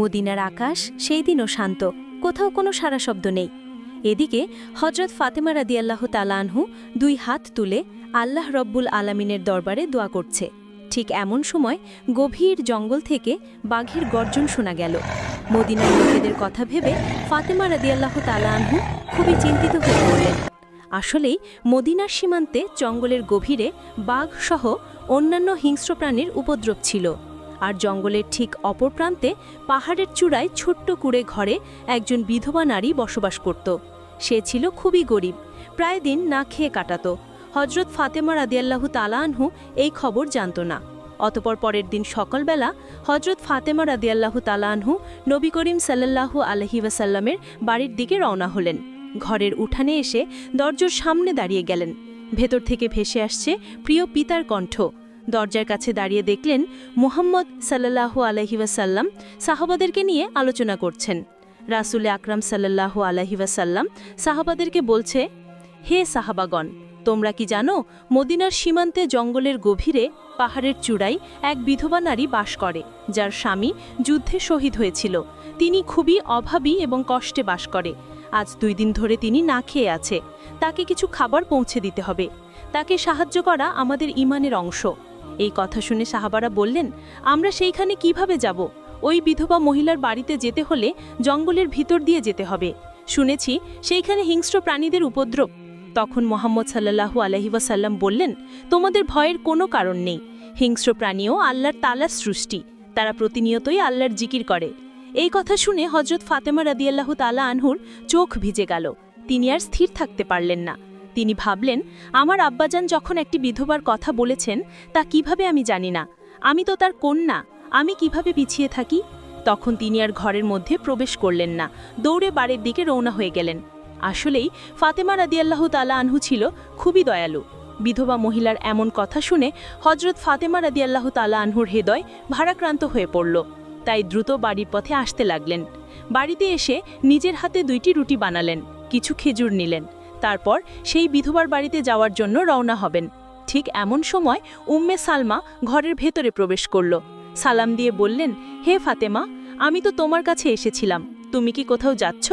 মদিনার আকাশ সেই দিনও শান্ত, কোথাও কোনো সারা শব্দ নেই। এদিকে হজরত ফাতেমা রাদিয়াল্লাহ তালানহু দুই হাত তুলে আল্লাহ রব্বুল আলামিনের দরবারে দোয়া করছে। ঠিক এমন সময় গভীর জঙ্গল থেকে বাঘের গর্জন শোনা গেল। মদিনার লোকেদের কথা ভেবে ফাতেমা রাদিয়াল্লাহ তালানহু খুবই চিন্তিত হয়ে পড়লেন। আসলেই মদিনার সীমান্তে জঙ্গলের গভীরে বাঘ সহ অন্যান্য হিংস্র প্রাণীর উপদ্রব ছিল। আর জঙ্গলের ঠিক অপর প্রান্তে পাহাড়ের চূড়ায় ছোট্ট কুড়ে ঘরে একজন বিধবা নারী বসবাস করত। সে ছিল খুবই গরিব, প্রায় দিন না খেয়ে কাটাত। হজরত ফাতেমা রাদিয়াল্লাহু তালানহু এই খবর জানত না। অতপর পরের দিন সকালবেলা হজরত ফাতেমা রাদিয়াল্লাহু তালানহু নবী করিম সাল্লাল্লাহু আলহি ওয়াসাল্লামের বাড়ির দিকে রওনা হলেন। ঘরের উঠানে এসে দরজার সামনে দাঁড়িয়ে গেলেন। ভেতর থেকে ভেসে আসছে প্রিয় পিতার কণ্ঠ। দরজার কাছে দাঁড়িয়ে দেখলেন মুহাম্মদ সাল্লাল্লাহু আলহি ওয়াসাল্লাম সাহাবাদেরকে নিয়ে আলোচনা করছেন। রাসুলে আকরাম সাল্লাল্লাহু আলহি ওয়াসাল্লাম সাহাবাদেরকে বলছে, হে সাহাবাগণ, তোমরা কি জানো মদিনার সীমান্তে জঙ্গলের গভীরে পাহাড়ের চূড়ায় এক বিধবা নারী বাস করে, যার স্বামী যুদ্ধে শহীদ হয়েছিল। তিনি খুবই অভাবী এবং কষ্টে বাস করে। আজ দুই দিন ধরে তিনি না খেয়ে আছে। তাকে কিছু খাবার পৌঁছে দিতে হবে। তাকে সাহায্য করা আমাদের ইমানের অংশ। এই কথা শুনে সাহাবারা বললেন, আমরা সেইখানে কীভাবে যাব? ওই বিধবা মহিলার বাড়িতে যেতে হলে জঙ্গলের ভিতর দিয়ে যেতে হবে। শুনেছি সেইখানে হিংস্র প্রাণীদের উপদ্রব। তখন মোহাম্মদ সাল্লাহু আলহি ওয়াসাল্লাম বললেন, তোমাদের ভয়ের কোনো কারণ নেই। হিংস্র প্রাণীও আল্লাহর তালার সৃষ্টি। তারা প্রতিনিয়তই আল্লাহর জিকির করে। এই কথা শুনে হজরত ফাতেমা রাদিয়াল্লাহু তালা আনহুর চোখ ভিজে গেল। তিনি আর স্থির থাকতে পারলেন না। তিনি ভাবলেন, আমার আব্বাজান যখন একটি বিধবার কথা বলেছেন, তা কীভাবে আমি জানি না? আমি তো তার কন্যা, আমি কীভাবে পিছিয়ে থাকি? তখন তিনি আর ঘরের মধ্যে প্রবেশ করলেন না, দৌড়ে বাড়ির দিকে রওনা হয়ে গেলেন। আসলেই ফাতেমা রাদিয়াল্লাহ তালা আনহু ছিল খুবই দয়ালু। বিধবা মহিলার এমন কথা শুনে হজরত ফাতেমা রাদিয়াল্লাহ তালা আনহুর হৃদয় ভারাক্রান্ত হয়ে পড়ল। তাই দ্রুত বাড়ির পথে আসতে লাগলেন। বাড়িতে এসে নিজের হাতে দুইটি রুটি বানালেন, কিছু খেজুর নিলেন। তারপর সেই বিধবার বাড়িতে যাওয়ার জন্য রওনা হবেন। ঠিক এমন সময় উম্মে সালমা ঘরের ভেতরে প্রবেশ করল। সালাম দিয়ে বললেন, হে ফাতেমা, আমি তো তোমার কাছে এসেছিলাম। তুমি কি কোথাও যাচ্ছ?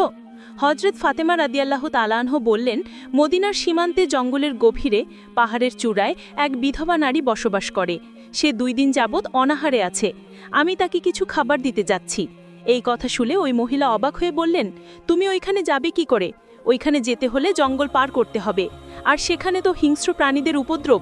হজরত ফাতেমা রাদিয়াল্লাহ তালানহ বললেন, মদিনার সীমান্তে জঙ্গলের গভীরে, পাহাড়ের চূড়ায় এক বিধবা নারী বসবাস করে। সে দুই দিন যাবৎ অনাহারে আছে। আমি তাকে কিছু খাবার দিতে যাচ্ছি। এই কথা শুনে ওই মহিলা অবাক হয়ে বললেন, তুমি ওইখানে যাবে কি করে? ওইখানে যেতে হলে জঙ্গল পার করতে হবে। আর সেখানে তো হিংস্র প্রাণীদের উপদ্রব।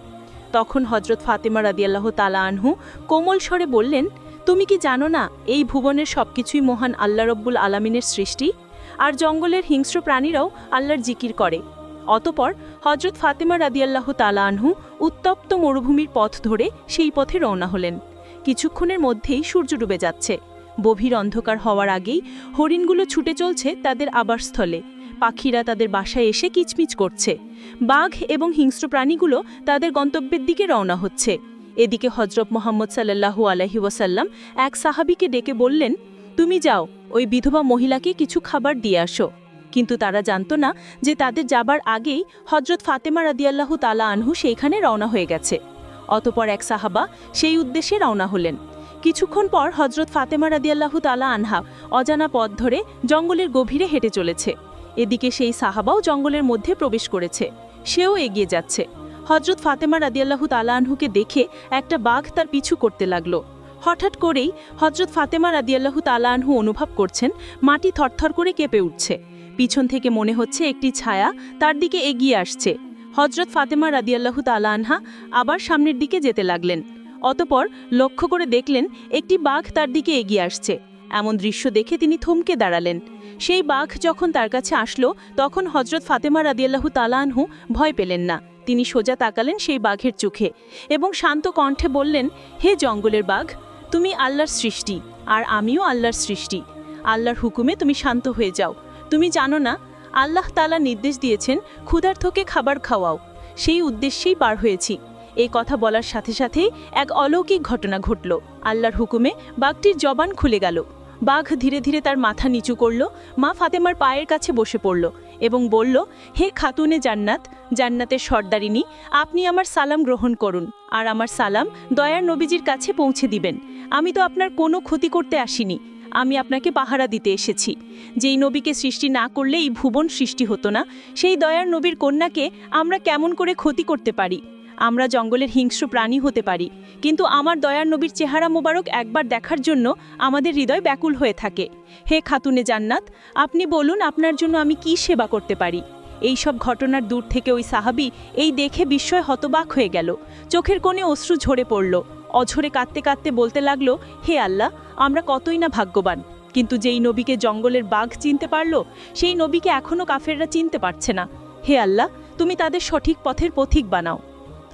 তখন হজরত ফাতেমা রাদিয়াল্লাহ তালা আনহু কোমল স্বরে বললেন, তুমি কি জানো না, এই ভুবনের সবকিছুই মহান আল্লাহ রব্বুল আলামিনের সৃষ্টি? আর জঙ্গলের হিংস্র প্রাণীরাও আল্লাহর জিকির করে। অতপর হজরত ফাতেমা রাদিয়াল্লাহ তালা আনহু উত্তপ্ত মরুভূমির পথ ধরে সেই পথে রওনা হলেন। কিছুক্ষণের মধ্যেই সূর্য ডুবে যাচ্ছে। গভীর অন্ধকার হওয়ার আগেই হরিণগুলো ছুটে চলছে তাদের আবাসস্থলে। পাখিরা তাদের বাসায় এসে কিচমিচ করছে। বাঘ এবং হিংস্র প্রাণীগুলো তাদের গন্তব্যের দিকে রওনা হচ্ছে। এদিকে হজরত মোহাম্মদ সাল্লাহু আলহি ওয়াসাল্লাম এক সাহাবিকে ডেকে বললেন, তুমি যাও, ওই বিধবা মহিলাকে কিছু খাবার দিয়ে আসো। কিন্তু তারা জানত না যে তাদের যাবার আগেই হজরত ফাতেমা রাদিয়াল্লাহু তালা আনহু সেইখানে রওনা হয়ে গেছে। অতপর এক সাহাবা সেই উদ্দেশ্যে রওনা হলেন। কিছুক্ষণ পর হজরত ফাতেমা রাদিয়াল্লাহু তালা আনহা অজানা পথ ধরে জঙ্গলের গভীরে হেঁটে চলেছে। এদিকে সেই সাহাবাও জঙ্গলের মধ্যে প্রবেশ করেছে। সেও এগিয়ে যাচ্ছে। হজরত ফাতেমা রাদিয়াল্লাহু তালা আনহুকে দেখে একটা বাঘ তার পিছু করতে লাগল। হঠাৎ করেই হজরত ফাতেমা রাদিয়াল্লাহু তালা আনহু অনুভব করছেন, মাটি থরথর করে কেঁপে উঠছে। পিছন থেকে মনে হচ্ছে একটি ছায়া তার দিকে এগিয়ে আসছে। হজরত ফাতেমা রাদিয়াল্লাহু তালা আনহা আবার সামনের দিকে যেতে লাগলেন। অতপর লক্ষ্য করে দেখলেন, একটি বাঘ তার দিকে এগিয়ে আসছে। এমন দৃশ্য দেখে তিনি থমকে দাঁড়ালেন। সেই বাঘ যখন তার কাছে আসলো, তখন হজরত ফাতেমা রাদিয়াল্লাহু তালা আনহু ভয় পেলেন না। তিনি সোজা তাকালেন সেই বাঘের চোখে এবং শান্ত কণ্ঠে বললেন, হে জঙ্গলের বাঘ, তুমি আল্লাহর সৃষ্টি, আর আমিও আল্লাহর সৃষ্টি। আল্লাহর হুকুমে তুমি শান্ত হয়ে যাও। তুমি জানো না, আল্লাহ তালা নির্দেশ দিয়েছেন ক্ষুধার্থকে খাবার খাওয়াও। সেই উদ্দেশ্যেই পার হয়েছি। এই কথা বলার সাথে সাথেই এক অলৌকিক ঘটনা ঘটল। আল্লাহর হুকুমে বাঘটির জবান খুলে গেল। বাঘ ধীরে ধীরে তার মাথা নিচু করল, মা ফাতেমার পায়ের কাছে বসে পড়ল এবং বলল, হে খাতুনে জান্নাত, জান্নাতের সর্দারিনী, আপনি আমার সালাম গ্রহণ করুন আর আমার সালাম দয়ার নবীজির কাছে পৌঁছে দিবেন। আমি তো আপনার কোনো ক্ষতি করতে আসিনি। আমি আপনাকে পাহারা দিতে এসেছি। যেই নবীকে সৃষ্টি না করলে এই ভুবন সৃষ্টি হতো না, সেই দয়ার নবীর কন্যাকে আমরা কেমন করে ক্ষতি করতে পারি? আমরা জঙ্গলের হিংস্র প্রাণী হতে পারি। কিন্তু আমার দয়ার নবীর চেহারা মোবারক একবার দেখার জন্য আমাদের হৃদয় ব্যাকুল হয়ে থাকে। হে খাতুনে জান্নাত, আপনি বলুন আপনার জন্য আমি কি সেবা করতে পারি? এই সব ঘটনার দূর থেকে ওই সাহাবি এই দেখে বিস্ময় হতবাক হয়ে গেল। চোখের কোণে অশ্রু ঝরে পড়ল। অঝরে কাঁদতে কাঁদতে বলতে লাগল, হে আল্লাহ, আমরা কতই না ভাগ্যবান। কিন্তু যেই নবীকে জঙ্গলের বাঘ চিনতে পারল, সেই নবীকে এখনও কাফেররা চিনতে পারছে না। হে আল্লাহ, তুমি তাদের সঠিক পথের পথিক বানাও।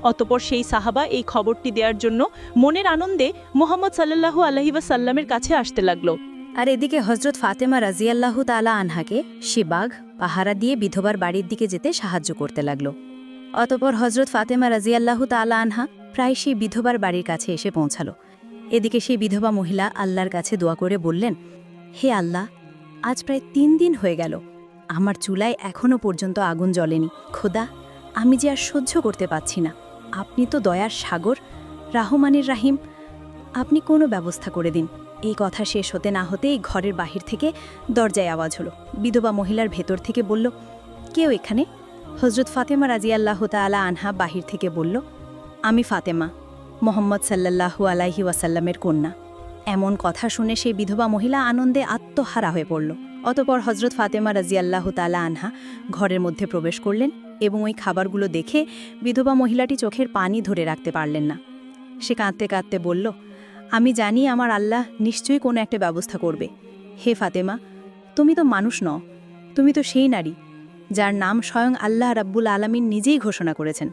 অতপর সেই সাহাবা এই খবরটি দেওয়ার জন্য মনের আনন্দে মোহাম্মদ সাল্লাল্লাহু আলহি সাল্লামের কাছে আসতে লাগল। আর এদিকে হজরত ফাতেমা রাজিয়াল্লাহু তালা আনহাকে সে বাঘ, পাহারা দিয়ে বিধবার বাড়ির দিকে যেতে সাহায্য করতে লাগল। অতপর হজরত ফাতেমা রাজিয়াল্লাহু তালা আনহা প্রায় সেই বিধবার বাড়ির কাছে এসে পৌঁছালো। এদিকে সেই বিধবা মহিলা আল্লাহর কাছে দোয়া করে বললেন, হে আল্লাহ, আজ প্রায় তিন দিন হয়ে গেল। আমার চুলায় এখনও পর্যন্ত আগুন জ্বলেনি। খোদা, আমি যে আর সহ্য করতে পারছি না। আপনি তো দয়ার সাগর, রাহমানির রাহিম। আপনি কোনো ব্যবস্থা করে দিন। এই কথা শেষ হতে না হতেই ঘরের বাহির থেকে দরজায় আওয়াজ হলো। বিধবা মহিলার ভেতর থেকে বলল, কেউ এখানে? হজরত ফাতেমা রাজিয়াল্লাহ তালা আনহা বাহির থেকে বলল, আমি ফাতেমা, মোহাম্মদ সাল্লাল্লাহু আলাইহি ওয়াসাল্লামের কন্যা। এমন কথা শুনে সেই বিধবা মহিলা আনন্দে আত্মহারা হয়ে পড়ল। অতপর হজরত ফাতেমা রাজিয়াল্লাহ তালা আনহা ঘরের মধ্যে প্রবেশ করলেন। এবং ওই খাবারগুলো দেখে বিধবা মহিলাটি চোখের পানি ধরে রাখতে পারলেন না। সে কাঁদতে কাঁদতে বলল, আমি জানি আমার আল্লাহ নিশ্চয়ই কোনো একটা ব্যবস্থা করবে। হে ফাতেমা, তুমি তো মানুষ নও, তুমি তো সেই নারী, যার নাম স্বয়ং আল্লাহ রাব্বুল আলমিন নিজেই ঘোষণা করেছেন।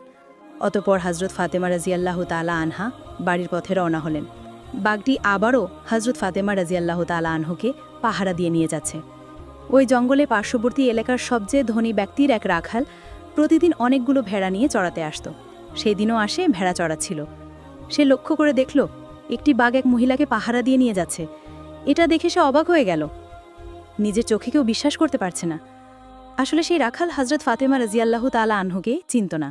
অতপর হজরত ফাতেমা রাজিয়াল্লাহ তালা আনহা বাড়ির পথে রওনা হলেন। বাঘটি আবারও হজরত ফাতেমা রাজিয়াল্লাহ তালা আনহুকে পাহারা দিয়ে নিয়ে যাচ্ছে। ওই জঙ্গলে পার্শ্ববর্তী এলাকার সবচেয়ে ধনী ব্যক্তির এক রাখাল প্রতিদিন অনেকগুলো ভেড়া নিয়ে চড়াতে আসত। সেই দিনও আসে ভেড়া চড়াচ্ছিল সে লক্ষ্য করে দেখল, একটি বাঘ এক মহিলাকে পাহারা দিয়ে নিয়ে যাচ্ছে। এটা দেখে সে অবাক হয়ে গেল। নিজের চোখে কেউ বিশ্বাস করতে পারছে না। আসলে সেই রাখাল হজরত ফাতেমা রাজিয়াল্লাহু তালা আনহুকে চিনত না।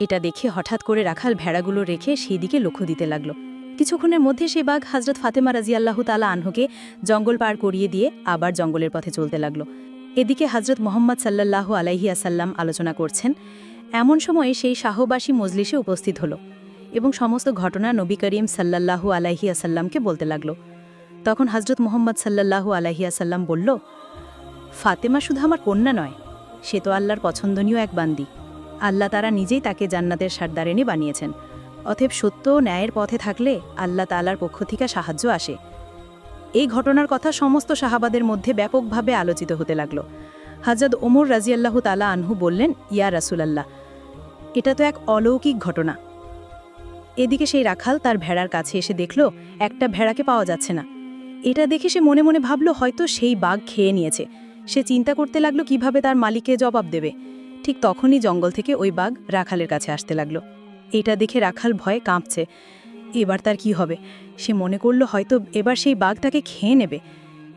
এটা দেখে হঠাৎ করে রাখাল ভেড়াগুলো রেখে সেই দিকে লক্ষ্য দিতে লাগল। কিছুক্ষণের মধ্যে সে বাঘ হজরত ফাতেমা রাজিয়াল্লাহু তালা আনহুকে জঙ্গল পার করিয়ে দিয়ে আবার জঙ্গলের পথে চলতে লাগল। এদিকে হজরত মোহাম্মদ সাল্লাল্লাহু আলাইহি আসাল্লাম আলোচনা করছেন, এমন সময়ে সেই শাহবাসী মজলিসে উপস্থিত হলো এবং সমস্ত ঘটনা নবী করিম সাল্লাল্লাহু আলাইহি আসাল্লামকে বলতে লাগল। তখন হজরত মোহাম্মদ সাল্লাল্লাহু আলাইহি আসাল্লাম বলল, ফাতেমা শুধু আমার কন্যা নয়, সে তো আল্লাহর পছন্দনীয় এক বান্দি। আল্লাহ তারা নিজেই তাকে জান্নাতের সারদারেনি বানিয়েছেন। অথব সত্য ও ন্যায়ের পথে থাকলে আল্লাহ তালার পক্ষ থেকে সাহায্য আসে। এই ঘটনার কথা সমস্ত সাহাবাদের মধ্যে ব্যাপকভাবে আলোচিত হতে লাগল। হাজরত ওমর রাজিয়াল্লাহু তালা আনহু বললেন, ইয়া রাসুলাল্লাহ, এটা তো এক অলৌকিক ঘটনা। এদিকে সেই রাখাল তার ভেড়ার কাছে এসে দেখল, একটা ভেড়াকে পাওয়া যাচ্ছে না। এটা দেখে সে মনে মনে ভাবল, হয়তো সেই বাঘ খেয়ে নিয়েছে। সে চিন্তা করতে লাগল, কীভাবে তার মালিককে জবাব দেবে। ঠিক তখনই জঙ্গল থেকে ওই বাঘ রাখালের কাছে আসতে লাগল। এটা দেখে রাখাল ভয়ে কাঁপছে। এবার তার কি হবে? সে মনে করল হয়তো এবার সেই বাঘটাকে খেয়ে নেবে।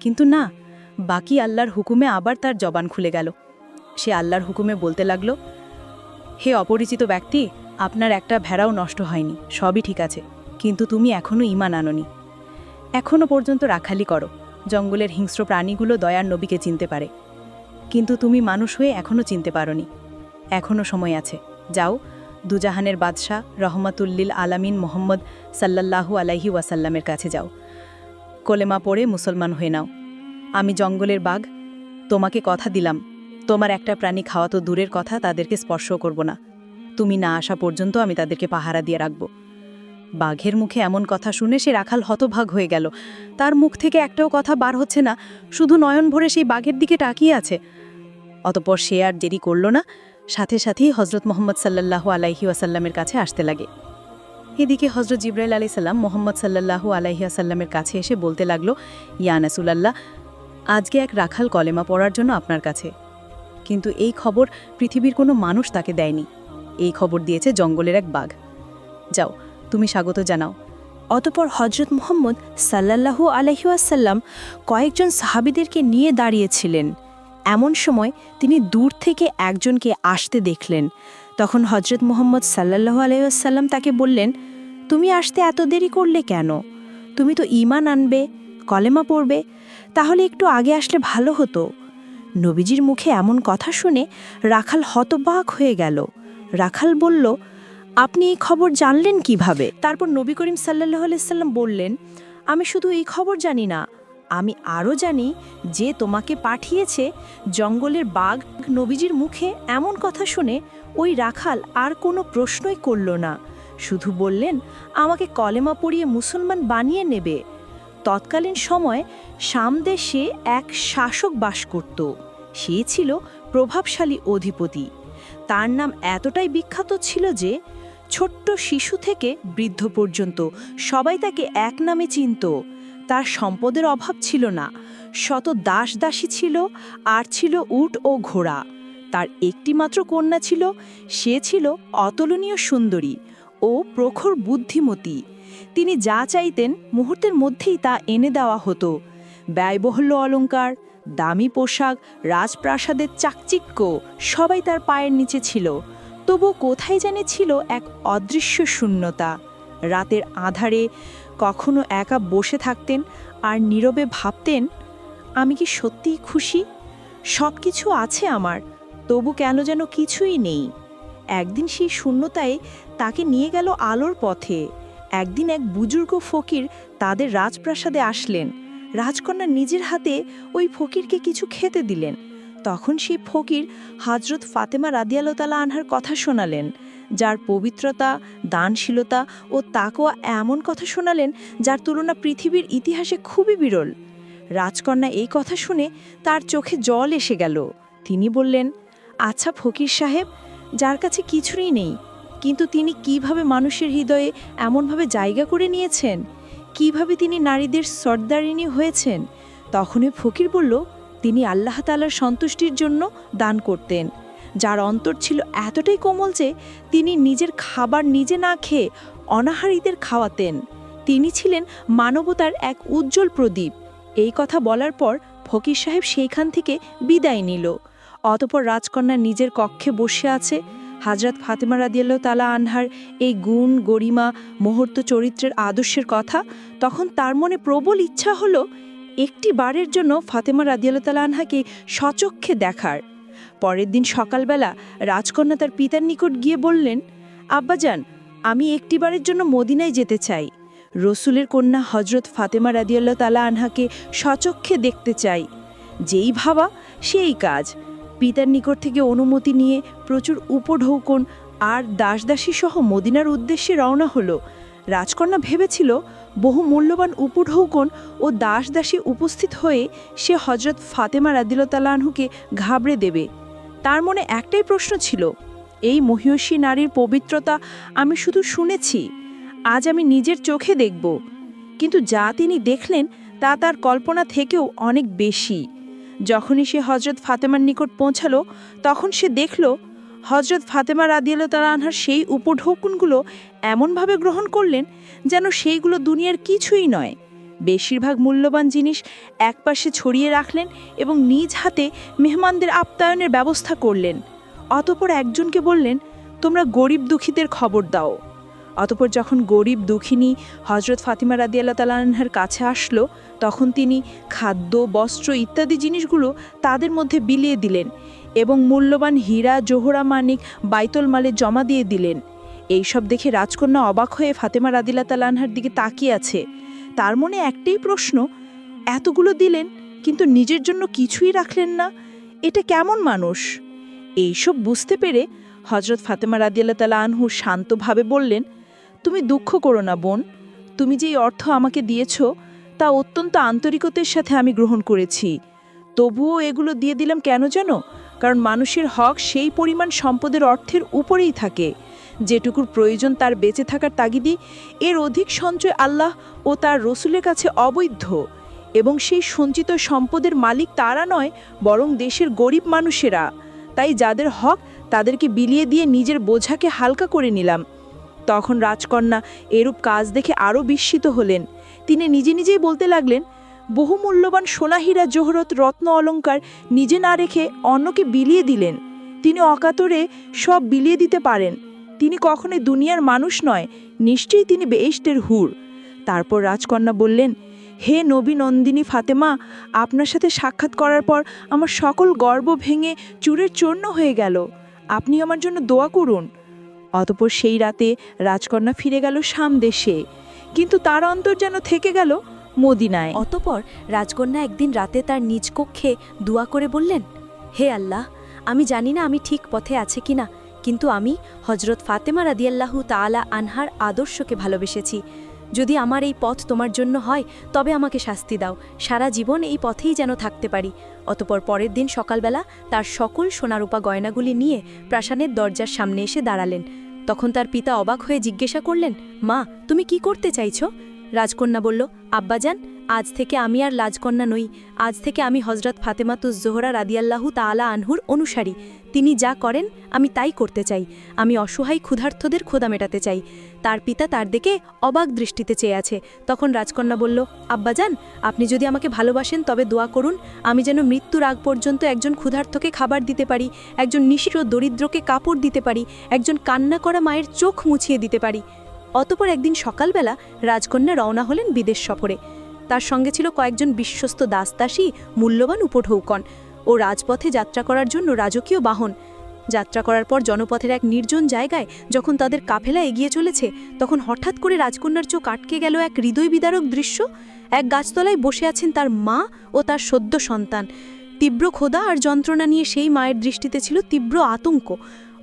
কিন্তু না, বাকি আল্লাহর হুকুমে আবার তার জবান খুলে গেল। সে আল্লাহর হুকুমে বলতে লাগল, হে অপরিচিত ব্যক্তি, আপনার একটা ভেড়াও নষ্ট হয়নি, সবই ঠিক আছে, কিন্তু তুমি এখনও ইমান আননি। এখনও পর্যন্ত রাখালি করো, জঙ্গলের হিংস্র প্রাণীগুলো দয়ার নবীকে চিনতে পারে। কিন্তু তুমি মানুষ হয়ে এখনও চিনতে পারোনি। এখনও সময় আছে, যাও দুজাহানের বাদশাহ রহমাতুল্লিল আলামিন মোহাম্মদ সাল্লাল্লাহু আলাইহি ওয়াসাল্লামের কাছে যাও। কোলেমা পড়ে মুসলমান হয়ে নাও। আমি জঙ্গলের বাঘ, তোমাকে কথা দিলাম। তোমার একটা প্রাণী খাওয়া তো দূরের কথা, তাদেরকে স্পর্শ করব না। তুমি না আসা পর্যন্ত আমি তাদেরকে পাহারা দিয়ে রাখব। বাঘের মুখে এমন কথা শুনে সে রাখাল হতভাগ হয়ে গেল। তার মুখ থেকে একটাও কথা বার হচ্ছে না। শুধু নয়ন ভরে সেই বাঘের দিকে তাকিয়ে আছে। অতপর সে আর দেরি করল না। সাথে সাথেই হজরত মোহাম্মদ সাল্লাল্লাহু আলাইহি ওয়াসাল্লামের কাছে আসতে লাগে। এদিকে হজরত জিব্রাইল আলি সাল্লাম মোহাম্মদ সাল্লাল্লাহু আলাইহি আসাল্লামের কাছে এসে বলতে লাগল, ইয়া নাসুলাল্লাহ আজকে এক রাখাল কলেমা পড়ার জন্য আপনার কাছে। কিন্তু এই খবর পৃথিবীর কোনো মানুষ তাকে দেয়নি। এই খবর দিয়েছে জঙ্গলের এক বাঘ। যাও, তুমি স্বাগত জানাও। অতপর হজরত মুহম্মদ সাল্লাল্লাহু আলহিউসাল্লাম কয়েকজন সাহাবিদেরকে নিয়ে দাঁড়িয়েছিলেন। এমন সময় তিনি দূর থেকে একজনকে আসতে দেখলেন। তখন হজরত মোহাম্মদ সাল্লাল্লাহু আলহিউসাল্লাম তাকে বললেন, তুমি আসতে এত দেরি করলে কেন? তুমি তো ইমান আনবে, কলেমা পড়বে, তাহলে একটু আগে আসলে ভালো হতো। নবীজির মুখে এমন কথা শুনে রাখাল হতবাক হয়ে গেল। রাখাল বলল, আপনি এই খবর জানলেন কীভাবে? তারপর নবী করিম সাল্লাহ সাল্লাম বললেন, আমি শুধু এই খবর জানি না আমি আরও জানি যে তোমাকে পাঠিয়েছে জঙ্গলের বাঘ নবীজির মুখে এমন কথা শুনে ওই রাখাল আর কোনো প্রশ্নই করল না। শুধু বললেন, আমাকে কলেমা পড়িয়ে মুসলমান বানিয়ে নেবে। তৎকালীন সময় সামদেশে এক শাসক বাস করত। সে ছিল প্রভাবশালী অধিপতি। তার নাম এতটাই বিখ্যাত ছিল যে, ছোট্ট শিশু থেকে বৃদ্ধ পর্যন্ত সবাই তাকে এক নামে চিনত। তার সম্পদের অভাব ছিল না। শত দাস দাসী ছিল, আর ছিল উট ও ঘোড়া। তার একটিমাত্র কন্যা ছিল, সে ছিল অতুলনীয় সুন্দরী ও প্রখর বুদ্ধিমতী। তিনি যা চাইতেন মুহূর্তের মধ্যেই তা এনে দেওয়া হতো। ব্যয়বহুল্য অলংকার দামি পোশাক, রাজপ্রাসাদের চাকচিক্য সবাই তার পায়ের নিচে ছিল। তবু কোথায় জানে ছিল এক অদৃশ্য শূন্যতা। রাতের আধারে কখনো একা বসে থাকতেন আর নীরবে ভাবতেন, আমি কি সত্যিই খুশি? সব কিছু আছে আমার, তবু কেন যেন কিছুই নেই। একদিন সেই শূন্যতায় তাকে নিয়ে গেল আলোর পথে। একদিন এক বুজুর্গ ফকির তাদের রাজপ্রাসাদে আসলেন। রাজকন্যা নিজের হাতে ওই ফকিরকে কিছু খেতে দিলেন। তখন সেই ফকির হজরত ফাতেমা রাদিয়ালতালা আনহার কথা শোনালেন। যার পবিত্রতা, দানশীলতা ও তাকোয়া এমন কথা শোনালেন যার তুলনা পৃথিবীর ইতিহাসে খুবই বিরল। রাজকন্যা এই কথা শুনে তার চোখে জল এসে গেল। তিনি বললেন আচ্ছা ফকির সাহেব, যার কাছে কিছুই নেই, কিন্তু তিনি কীভাবে মানুষের হৃদয়ে এমনভাবে জায়গা করে নিয়েছেন? কীভাবে তিনি নারীদের সর্দারিনী হয়েছেন? তখনই ফকির বলল, তিনি আল্লাহ তালার সন্তুষ্টির জন্য দান করতেন। যার অন্তর ছিল এতটাই কোমল যে তিনি নিজের খাবার নিজে না খেয়ে অনাহারীদের খাওয়াতেন। তিনি ছিলেন মানবতার এক উজ্জ্বল প্রদীপ। এই কথা বলার পর ফকির সাহেব সেইখান থেকে বিদায় নিল। অতপর রাজকন্যা নিজের কক্ষে বসে আছে। হাজরত ফাতেমা রাদিয়াল্লাহ তালা আনহার এই গুণ, গরিমা, মুহূর্ত চরিত্রের আদর্শের কথা তখন তার মনে প্রবল ইচ্ছা হলো একটি বারের জন্য ফাতেমা রাদিয়াল্লাহ তালা আনহাকে সচক্ষে দেখার। পরের দিন সকালবেলা রাজকন্যা তার পিতার নিকট গিয়ে বললেন, আব্বাজান, আমি একটিবারের জন্য মদিনায় যেতে চাই। রসুলের কন্যা হজরত ফাতেমা রাদিয়াল্লাহ তালা আনহাকে সচক্ষে দেখতে চাই। যেই ভাবা, সেই কাজ। পিতার নিকট থেকে অনুমতি নিয়ে প্রচুর উপঢৌকন আর দাসদাসী সহ মদিনার উদ্দেশ্যে রওনা হলো। রাজকন্যা ভেবেছিল, বহু মূল্যবান উপঢৌকন ও দাসদাসী উপস্থিত হয়ে সে হজরত ফাতেমা রাদিলতালাহুকে ঘাবড়ে দেবে। তার মনে একটাই প্রশ্ন ছিল, এই মহিয়সী নারীর পবিত্রতা আমি শুধু শুনেছি, আজ আমি নিজের চোখে দেখব। কিন্তু যা তিনি দেখলেন তা তার কল্পনা থেকেও অনেক বেশি। যখনই সে হজরত ফাতেমার নিকট পৌঁছালো, তখন সে দেখল হজরত ফাতেমা রাদিয়াল তালা আনহার সেই উপঢৌকনগুলো এমনভাবে গ্রহণ করলেন যেন সেইগুলো দুনিয়ার কিছুই নয়। বেশিরভাগ মূল্যবান জিনিস একপাশে ছড়িয়ে রাখলেন এবং নিজ হাতে মেহমানদের আপ্যায়নের ব্যবস্থা করলেন। অতপর একজনকে বললেন, তোমরা গরিব দুঃখীদের খবর দাও। অতপর যখন গরিব দুঃখিনী হজরত ফাতিমা রাদিয়াল্লাহ তালাহার কাছে আসলো, তখন তিনি খাদ্য, বস্ত্র ইত্যাদি জিনিসগুলো তাদের মধ্যে বিলিয়ে দিলেন এবং মূল্যবান হীরা, জোহরা মানিক, বাইতল মালে জমা দিয়ে দিলেন। এইসব দেখে রাজকন্যা অবাক হয়ে ফাতেমা রাদিল্লা তালানহার দিকে তাকিয়ে আছে। তার মনে একটাই প্রশ্ন, এতগুলো দিলেন, কিন্তু নিজের জন্য কিছুই রাখলেন না। এটা কেমন মানুষ? এইসব বুঝতে পেরে হজরত ফাতেমা রাদিয়াল্লাহ তালা আনহু শান্তভাবে বললেন, তুমি দুঃখ করো না, বোন। তুমি যেই অর্থ আমাকে দিয়েছ, তা অত্যন্ত আন্তরিকতার সাথে আমি গ্রহণ করেছি। তবুও এগুলো দিয়ে দিলাম কেন জানো কারণ মানুষের হক সেই পরিমাণ সম্পদের অর্থের উপরেই থাকে। যেটুকুর প্রয়োজন তার বেঁচে থাকার তাগিদি এর অধিক সঞ্চয় আল্লাহ ও তার রসুলের কাছে অবৈধ। এবং সেই সঞ্চিত সম্পদের মালিক তারা নয়, বরং দেশের গরিব মানুষেরা। তাই যাদের হক, তাদেরকে বিলিয়ে দিয়ে নিজের বোঝাকে হালকা করে নিলাম। তখন রাজকন্যা এরূপ কাজ দেখে আরও বিস্মিত হলেন। তিনি নিজে নিজেই বলতে লাগলেন বহু মূল্যবান সোনাহীরা জোহরত রত্ন অলঙ্কার নিজে না রেখে অন্যকে বিলিয়ে দিলেন। তিনি অকাতরে সব বিলিয়ে দিতে পারেন। তিনি কখনোই দুনিয়ার মানুষ নয়, নিশ্চয়ই তিনি বেহেশতের হুর। তারপর রাজকন্যা বললেন, হে নবী নন্দিনী ফাতেমা, আপনার সাথে সাক্ষাৎ করার পর আমার সকল গর্ব ভেঙে চূড়ের চূর্ণ হয়ে গেল। আপনি আমার জন্য দোয়া করুন। অতপর সেই রাতে রাজকন্যা ফিরে গেল শাম দেশে। কিন্তু তার অন্তর যেন থেকে গেল মদিনায়। অতপর রাজকন্যা একদিন রাতে তার নিজ কক্ষে দোয়া করে বললেন, হে আল্লাহ, আমি জানি না আমি ঠিক পথে আছে কিনা কিন্তু আমি হজরত ফাতেমা রাদিয়াল্লাহু তাআলা আনহার আদর্শকে ভালোবেসেছি। যদি আমার এই পথ তোমার জন্য হয়, তবে আমাকে শাস্তি দাও। সারা জীবন এই পথেই যেন থাকতে পারি। অতপর পরের দিন সকালবেলা তার সকল সোনারূপা গয়নাগুলি নিয়ে প্রাসাদের দরজার সামনে এসে দাঁড়ালেন। তখন তার পিতা অবাক হয়ে জিজ্ঞাসা করলেন, মা, তুমি কি করতে চাইছো? রাজকন্যা বলল, আব্বাজান, আজ থেকে আমি আর লাজকন্যা নই। আজ থেকে আমি হজরত ফাতেমাতুজ জোহরা রাদিয়াল্লাহু তাআলা আনহুর অনুসারী। তিনি যা করেন, আমি তাই করতে চাই। আমি অসহায় ক্ষুধার্থদের ক্ষুধা মেটাতে চাই। তার পিতা তার দিকে অবাক দৃষ্টিতে চেয়ে আছে। তখন রাজকন্যা বলল, আব্বাজান, আপনি যদি আমাকে ভালোবাসেন, তবে দোয়া করুন, আমি যেন মৃত্যুর আগ পর্যন্ত একজন ক্ষুধার্থকে খাবার দিতে পারি, একজন নিশির দরিদ্রকে কাপড় দিতে পারি, একজন কান্না করা মায়ের চোখ মুছিয়ে দিতে পারি। অতপর একদিন সকালবেলা রাজকন্যা রওনা হলেন বিদেশ সফরে। তার সঙ্গে ছিল কয়েকজন বিশ্বস্ত দাসদাসী, মূল্যবান উপঢৌকন ও রাজপথে যাত্রা করার জন্য রাজকীয় বাহন। যাত্রা করার পর জনপথের এক নির্জন জায়গায় যখন তাদের কাফেলা এগিয়ে চলেছে, তখন হঠাৎ করে রাজকন্যার চোখ আটকে গেল এক হৃদয় বিদারক দৃশ্য। এক গাছতলায় বসে আছেন তার মা ও তার সদ্য সন্তান। তীব্র ক্ষোধা আর যন্ত্রণা নিয়ে সেই মায়ের দৃষ্টিতে ছিল তীব্র আতঙ্ক।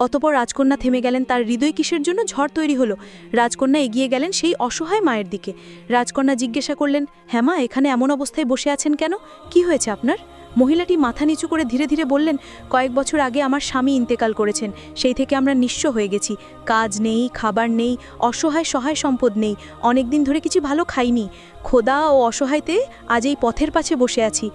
অতপর রাজকন্যা থেমে গেলেন, তার হৃদয় কিসের জন্য ঝড় তৈরি হলো? রাজকন্যা এগিয়ে গেলেন সেই অসহায় মায়ের দিকে। রাজকন্যা জিজ্ঞাসা করলেন হ্যাঁ মা, এখানে এমন অবস্থায় বসে আছেন কেন? কি হয়েছে আপনার? মহিলাটি মাথা নিচু করে ধীরে ধীরে বললেন, কয়েক বছর আগে আমার স্বামী ইন্তেকাল করেছেন, সেই থেকে আমরা নিঃস্ব হয়ে গেছি। কাজ নেই, খাবার নেই, অসহায় সহায় সম্পদ নেই অনেক দিন ধরে কিছু ভালো খাইনি। খোদা ও অসহায়তে আজ এই পথের পাশে বসে আছি।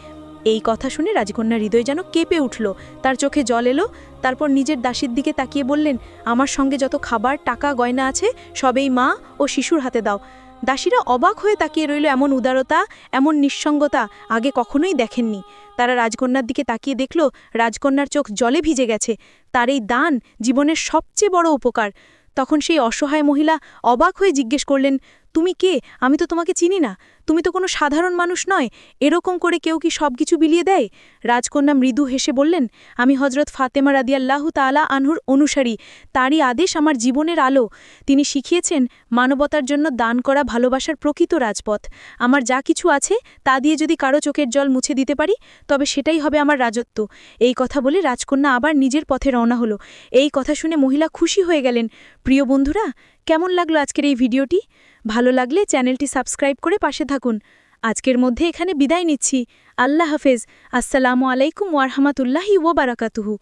এই কথা শুনে রাজকন্যার হৃদয় যেন কেঁপে উঠল। তার চোখে জল এলো, তারপর নিজের দাসীর দিকে তাকিয়ে বললেন, আমার সঙ্গে যত খাবার, টাকা, গয়না আছে, সবেই মা ও শিশুর হাতে দাও। দাসীরা অবাক হয়ে তাকিয়ে রইল এমন উদারতা, এমন নিঃসঙ্গতা আগে কখনোই দেখেননি। তারা রাজকন্যার দিকে তাকিয়ে দেখল, রাজকন্যার চোখ জলে ভিজে গেছে। তার এই দান জীবনের সবচেয়ে বড় উপকার। তখন সেই অসহায় মহিলা অবাক হয়ে জিজ্ঞেস করলেন তুমি কে? আমি তো তোমাকে চিনি না। তুমি তো কোনো সাধারণ মানুষ নয়। এরকম করে কেউ কি সব কিছু বিলিয়ে দেয়? রাজকন্যা মৃদু হেসে বললেন, আমি হজরত ফাতেমা রাদিয়াল্লাহু তালা আনহুর অনুসারী। তারই আদেশ আমার জীবনের আলো। তিনি শিখিয়েছেন, মানবতার জন্য দান করা ভালোবাসার প্রকৃত রাজপথ। আমার যা কিছু আছে, তা দিয়ে যদি কারও চোখের জল মুছে দিতে পারি, তবে সেটাই হবে আমার রাজত্ব। এই কথা বলে রাজকন্যা আবার নিজের পথে রওনা হলো। এই কথা শুনে মহিলা খুশি হয়ে গেলেন, প্রিয় বন্ধুরা কেমন লাগল আজকের এই ভিডিওটি? ভালো লাগলে চ্যানেলটি সাবস্ক্রাইব করে পাশে থাকুন। আজকের মধ্যে এখানে বিদায় নিচ্ছি। আল্লাহ হাফেজ। আসসালামু আলাইকুম ওয়ারহামাতুল্লাহি ওবারাকাতুহু